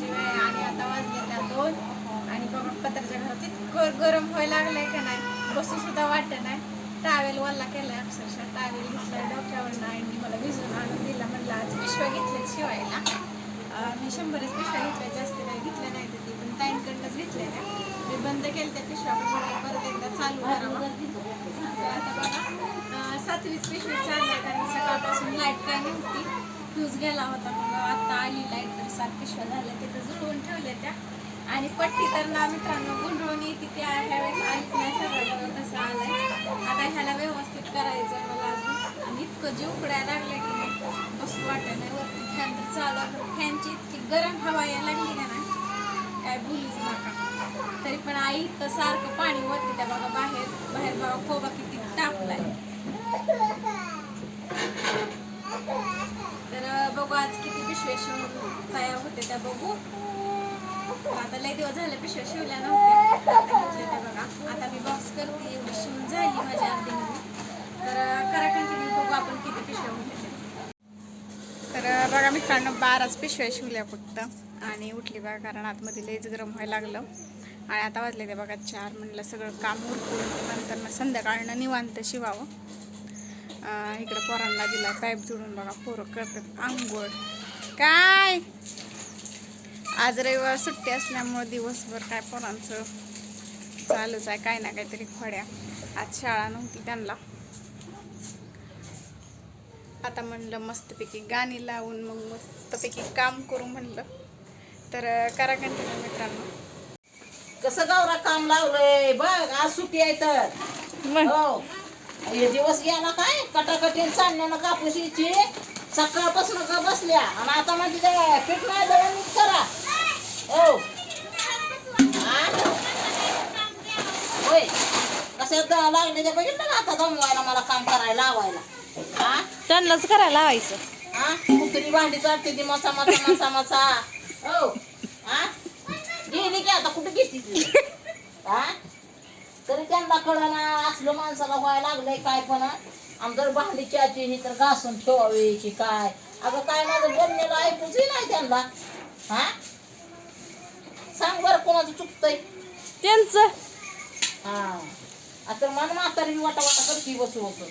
शिवाय आणि आता वाजले त्या दोन. आणि पत्राच्या घरात इतकं गरम व्हायला लागलंय का नाही? बसून सुद्धा वाटत नाही. टावेल वल्ला केलाय अक्षरशः टावेल घेतलाय डोक्यावरनं आणि मला भिजून आणून दिला म्हणलं आज पिशव्या घेतल्यात शिवायला. मी शंभरच पिशव्या घेतल्या जास्त काही घेतल्या नाही तर ती पण ताईंकडनंच घेतल्या मी बंद केलं त्या पिशव्या परत एकदा चालू करावं आता बघा सातवीच पिशवी चालल्या कारण सकाळपासून लाइट काय नव्हती. फ्यूज गेला होता मग आता आली लाइट तर सात पिशव्या झाल्या तिथं जुळवून ठेवल्या त्या. आणि पट्टी तर ना मित्रांनो गुंडळून येते त्या ह्यावेळेस आलीच नाही सगळं कसं आलंय. आता ह्याला व्यवस्थित करायचं मला अजून. आणि इतकं जीव उकडायला लागलं की नाही बसू वाटत नाही वरती फॅन तर चालू फॅनची इतकी गरम हवा यायला लागली का नाही काय बोलूच नका. तरी पण आई तर सारखं पाणी वरती त्या बघा बाहेर बाहेर बघा खोबा किती तापलाय. होते त्या बघू. हो, आता लय दिवस झाले पिशव्या शिवल्या नव्हत्या. आता घेतल्या त्या बघा. आता मी बॉक्स करते. एवढी शिवून झाली माझ्या अर्धी तर करा कंटिन्यू बघू आपण किती पिशव्या होते तर बघा मित्रांनो बाराच पिशव्या शिवल्या फक्त. आणि उठली बघा कारण आतमध्ये लयच गरम व्हायला लागलं. आणि आता वाजले ते बघा चार. म्हणलं सगळं काम उरकून नंतर मग संध्याकाळनं निवांत शिवावं. इकडं पोरांना दिला पाईप जोडून बघा. पोरं करतात आंघोळ. काय? आज रविवार सुट्टी असल्यामुळं दिवसभर काय पोरांचं चालूच आहे काय ना काहीतरी खोड्या. आज शाळा नव्हती त्यांना. आता म्हणलं मस्तपैकी गाणी लावून मग मस्तपैकी काम करू म्हणलं. तर करा कंटिन्यू मित्रांनो. कसं गावरा काम लावलंय? बघ आज सुट्टी आहे तर. हो. हे दिवस गेला काय? कटाकटीन चालण्यानं कापूसीची सकाळपासून का बसल्या. आणि आता ते पीठ नाही दळण हो? हा? होय कशात लागले ते बघितलं ना आता दमवायला मला काम करायला लावायला हा त्यांनाच करायला लावायचं हा कुत्री भांडी चालते ती मसा मसा मसा मसा हो हा गेली की आता कुठे घेते ती हा तरी त्यांना कळना असलं माणसाला व्हायला लागलंय काय पण आणि जर भांडी चाची ही तर घासून ठेवावी की काय अगं काय माझं बोलण्याला ऐकूच नाही त्यांना हा कोणाचं चुकतंय? त्यांचं. हा. आता मन म्हातारी वाटा वाटा करते बसू बसून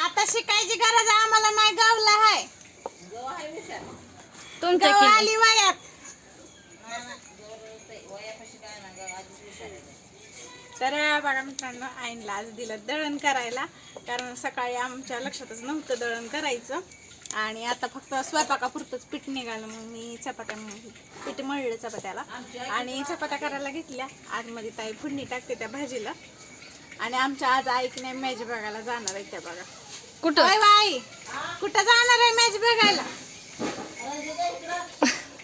आता शिकायची गरज आम्हाला नाही गावला विचार तुमच्या आली वयात. तर बघा मित्रांनो आईनला आज दिलं दळण करायला. कारण सकाळी आमच्या लक्षातच नव्हतं दळण करायचं. आणि आता फक्त स्वयंपाकापुरतंच पीठ निघालं मग मी चपात्या पीठ मळलं चपात्याला. आणि चपात्या करायला घेतल्या. आतमध्ये ताई फुडणी टाकते त्या भाजीला. आणि आमच्या आज ऐक नाही मॅच बघायला जाणार आहे त्या बघा. कुठं? बाई कुठं जाणार आहे मॅच बघायला?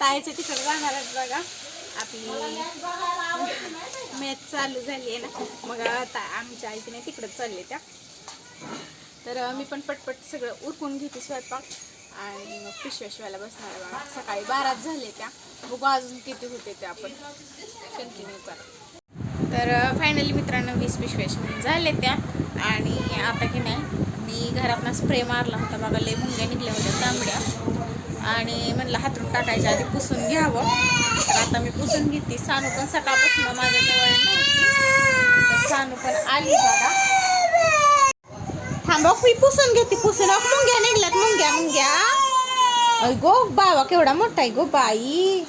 ताईच्या तिकडे जाणार आहेत बघा. आपली मॅच चालू झाली आहे ना. मग आता आमच्या आईने तिकडं चालले त्या. तर मी पण पटपट सगळं उरकून घेते स्वयंपाक. आणि मग पिशव्या शिवायला बसणार बघा. सकाळी बाराच झाले त्या. बघू अजून किती होते ते आपण कंटिन्यू करा. तर फायनली मित्रांनो वीस पिशव्या शिवून झाले त्या. आणि आता की नाही मी घरातनं स्प्रे मारला होता. बघा लय मुंग्या निघल्या होत्या तांबड्या. आणि म्हणलं हातरून टाकायच्या आधी पुसून घ्यावं. तर आता मी पुसून घेते. सानू पण सकाळपासून माझ्या जवळ नव्हती तर सानू पण आली बघा थांबा मी पुसून घेते पुसून. अहो, मुंग्या निघल्यात मुंग्या मुंग्या. अय गो बावा केवढा मोठा आहे गो बाई.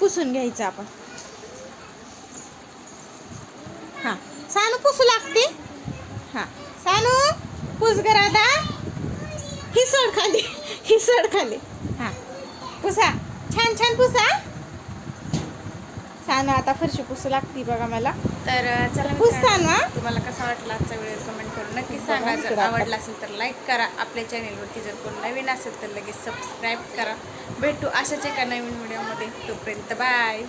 पुसून घ्यायचं आपण. हा. सानू पुसू लागते? हा. सानू पुस ग राधा. ही सड खाली ही सड खाली. हा. पुसा. छान छान पुसा. सानू आता फरशी पुसू लागते बघा मला. तर चला हा? तुम्हाला कसा वाटला आजचा व्हिडिओ कमेंट करून नक्की सांगा. जर आवडला असेल तर लाईक करा. आपल्या चॅनेलवरती जर कोण नवीन असेल तर लगेच सबस्क्राईब करा. भेटू अशाच एका नवीन व्हिडिओमध्ये तोपर्यंत बाय